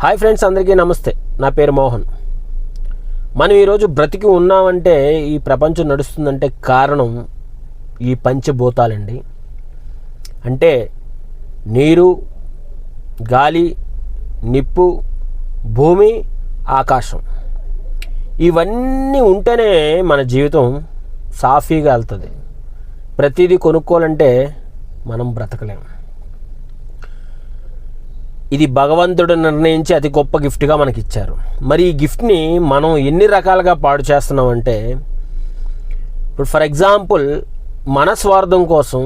Hi friends అందరికీ నమస్తే. నా పేరు మోహన్. మనం ఈరోజు బ్రతికి ఉన్నామంటే ఈ ప్రపంచం నడుస్తుందంటే కారణం ఈ పంచభూతాలండి. అంటే నీరు గాలి నిప్పు భూమి ఆకాశం. ఇవన్నీ ఉంటేనే మన జీవితం సాఫీగా వెళ్తుంది. ప్రతిదీ కొనుక్కోవాలంటే మనం బ్రతకలేము ఇది భగవంతుడు నిర్ణయించి అతి గొప్ప గిఫ్ట్గా మనకి ఇచ్చారు మరి ఈ గిఫ్ట్ని మనం ఎన్ని రకాలుగా పాడు చేస్తున్నామంటే ఇప్పుడు ఫర్ ఎగ్జాంపుల్ మన స్వార్థం కోసం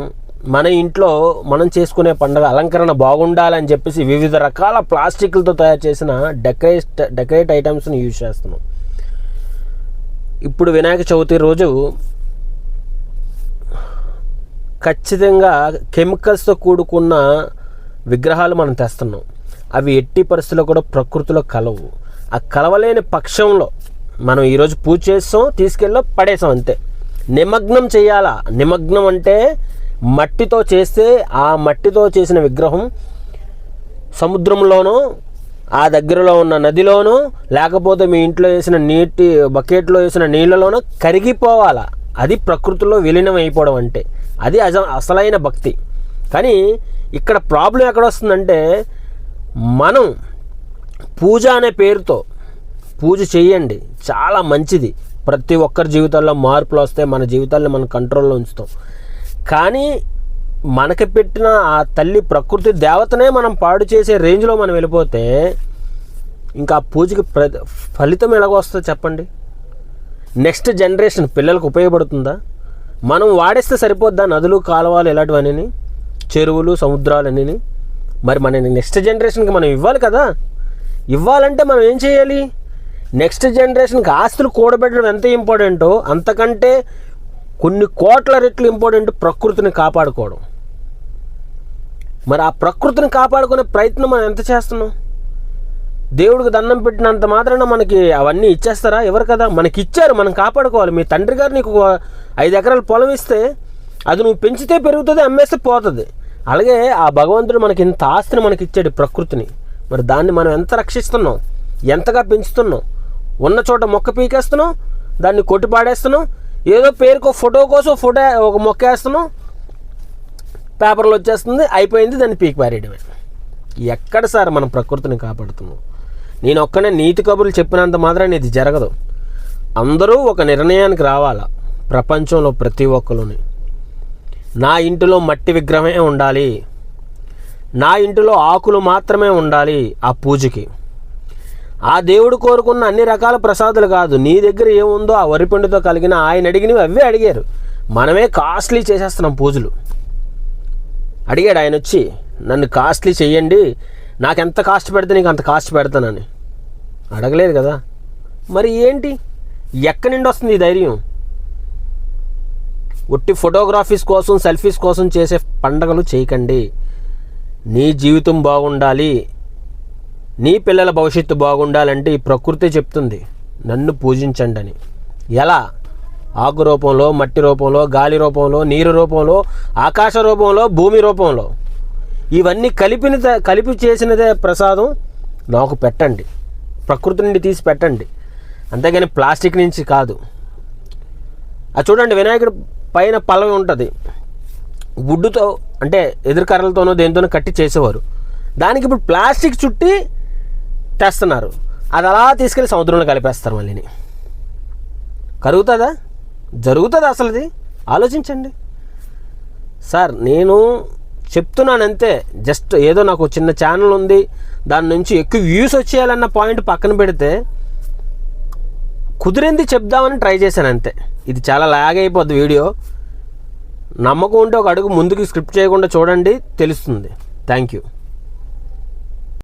మన ఇంట్లో మనం చేసుకునే పండుగ అలంకరణ బాగుండాలని చెప్పేసి వివిధ రకాల ప్లాస్టిక్లతో తయారు చేసిన డెకరేట్ డెకరేట్ ఐటమ్స్ని యూజ్ చేస్తున్నాం. ఇప్పుడు వినాయక చవితి రోజు ఖచ్చితంగా కెమికల్స్తో కూడుకున్న విగ్రహాలు మనం తెస్తున్నాం. అవి ఎట్టి పరిస్థితుల్లో కూడా ప్రకృతిలో కలవు. ఆ కలవలేని పక్షంలో మనం ఈరోజు పూజ చేస్తాం తీసుకెళ్ళి పడేసాం అంతే. నిమగ్నం చేయాలా? నిమగ్నం అంటే మట్టితో చేస్తే ఆ మట్టితో చేసిన విగ్రహం సముద్రంలోనో ఆ దగ్గరలో ఉన్న నదిలోనో లేకపోతే మీ ఇంట్లో వేసిన నీటి బకెట్లో వేసిన నీళ్ళలోనో కరిగిపోవాలా? అది ప్రకృతిలో విలీనం అయిపోవడం అంటే. అది అజ అసలైన భక్తి. కానీ ఇక్కడ ప్రాబ్లం ఎక్కడ వస్తుందంటే మనం పూజ అనే పేరుతో పూజ చేయండి చాలా మంచిది. ప్రతి ఒక్కరి జీవితాల్లో మార్పులు వస్తాయి. మన జీవితాల్లో మనం కంట్రోల్లో ఉంచుతాం. కానీ మనకి పెట్టిన ఆ తల్లి ప్రకృతి దేవతనే మనం పాడు చేసే రేంజ్లో మనం వెళ్ళిపోతే ఇంకా ఆ పూజకి ప్ర ఫలితం ఎలాగొస్తుందో చెప్పండి? నెక్స్ట్ జనరేషన్ పిల్లలకు ఉపయోగపడుతుందా? మనం వాడేస్తే సరిపోద్దా? నదులు కాలువలు ఇలాంటివన్నీ చెరువులు సముద్రాలన్నీ మరి మన నెక్స్ట్ జనరేషన్కి మనం ఇవ్వాలి కదా? ఇవ్వాలంటే మనం ఏం చేయాలి? నెక్స్ట్ జనరేషన్కి ఆస్తులు కూడబెట్టడం ఎంత ఇంపార్టెంటో అంతకంటే కొన్ని కోట్ల రెట్లు ఇంపార్టెంట్ ప్రకృతిని కాపాడుకోవడం. మరి ఆ ప్రకృతిని కాపాడుకునే ప్రయత్నం మనం ఎంత చేస్తున్నాం? దేవుడికి దండం పెట్టినంత మాత్రాన మనకి అవన్నీ ఇచ్చేస్తారా? ఎవరు కదా? మనకి ఇచ్చారు మనం కాపాడుకోవాలి. మీ తండ్రి గారు నీకు ఐదు ఎకరాల పొలం ఇస్తే అది నువ్వు పెంచితే పెరుగుతుంది అమ్మేస్తే పోతుంది. అలాగే ఆ భగవంతుడు మనకి ఇంత ఆస్తిని మనకి ఇచ్చాడు ప్రకృతిని. మరి దాన్ని మనం ఎంత రక్షిస్తున్నాం? ఎంతగా పెంచుతున్నాం? ఉన్న చోట మొక్క పీకేస్తున్నాం? దాన్ని కొట్టి పాడేస్తున్నాం? ఏదో పేరుకో ఫోటో కోసం ఫోటో ఒక మొక్క వేస్తున్నాం? పేపర్లో వచ్చేస్తుంది అయిపోయింది దాన్ని పీకి పారేయడమే. ఎక్కడ సార్ మనం ప్రకృతిని కాపాడుతున్నాం? నేను ఒక్కనే నీతి కబుర్లు చెప్పినంత మాత్రాన్ని ఇది జరగదు. అందరూ ఒక నిర్ణయానికి రావాలా? ప్రపంచంలో ప్రతి ఒక్కరుని నా ఇంటిలో మట్టి విగ్రహమే ఉండాలి. నా ఇంటిలో ఆకులు మాత్రమే ఉండాలి ఆ పూజకి. ఆ దేవుడు కోరుకున్న అన్ని రకాల ప్రసాదాలు కాదు. నీ దగ్గర ఏముందో ఆ వరిపిండితో కలిగిన ఆయన అడిగినవి అవే అడిగారు. మనమే కాస్ట్లీ చేసేస్తున్నాం పూజలు. అడిగాడు ఆయన వచ్చి నన్ను కాస్ట్లీ చెయ్యండి. నాకు ఎంత కాస్ట్ పెడితే నీకు అంత కాస్ట్ పెడతానని. అడగలేదు కదా. మరి ఏంటి? ఎక్కడి నుండి వస్తుంది ఈ ధైర్యం? ఒట్టి ఫోటోగ్రఫీస్ కోసం సెల్ఫీస్ కోసం చేసే పండగలు చేయకండి. నీ జీవితం బాగుండాలి. నీ పిల్లల భవిష్యత్తు బాగుండాలంటే ఈ ప్రకృతి చెప్తుంది. నన్ను పూజించండి అని ఎలా? ఆకు రూపంలో మట్టి రూపంలో గాలి రూపంలో నీరు రూపంలో ఆకాశ రూపంలో భూమి రూపంలో. ఇవన్నీ కలిపిన కలిపి చేసినదే ప్రసాదం. నాకు పెట్టండి. ప్రకృతి నుండి తీసి పెట్టండి. అంతేగాని ప్లాస్టిక్ నుంచి కాదు. అది చూడండి వినాయకుడు పైన పల్లవి ఉంటుంది. వుడ్డుతో అంటే ఎదురుకర్రలతోనో దేనితోనో కట్టి చేసేవారు. దానికి ఇప్పుడు ప్లాస్టిక్ చుట్టి తెస్తున్నారు. అది అలా తీసుకెళ్ళి సముద్రంలో కలిపేస్తారు మళ్ళీని. కరుగుతుందా? జరుగుతుంది అసలు అది ఆలోచించండి. సార్ నేను చెప్తున్నాను అంతే జస్ట్ ఏదో నాకు చిన్న ఛానల్ ఉంది. దాని నుంచి ఎక్కువ వ్యూస్ వచ్చేయాలన్న పాయింట్ పక్కన పెడితే కుదిరింది చెప్దామని ట్రై చేశాను అంతే. ఇది చాలా లాగ్ అయిపోద్ది వీడియో. నమ్మకం ఉంటే ఒక అడుగు ముందుకు స్క్రిప్ట్ చేయకుండా చూడండి తెలుస్తుంది. Thank you.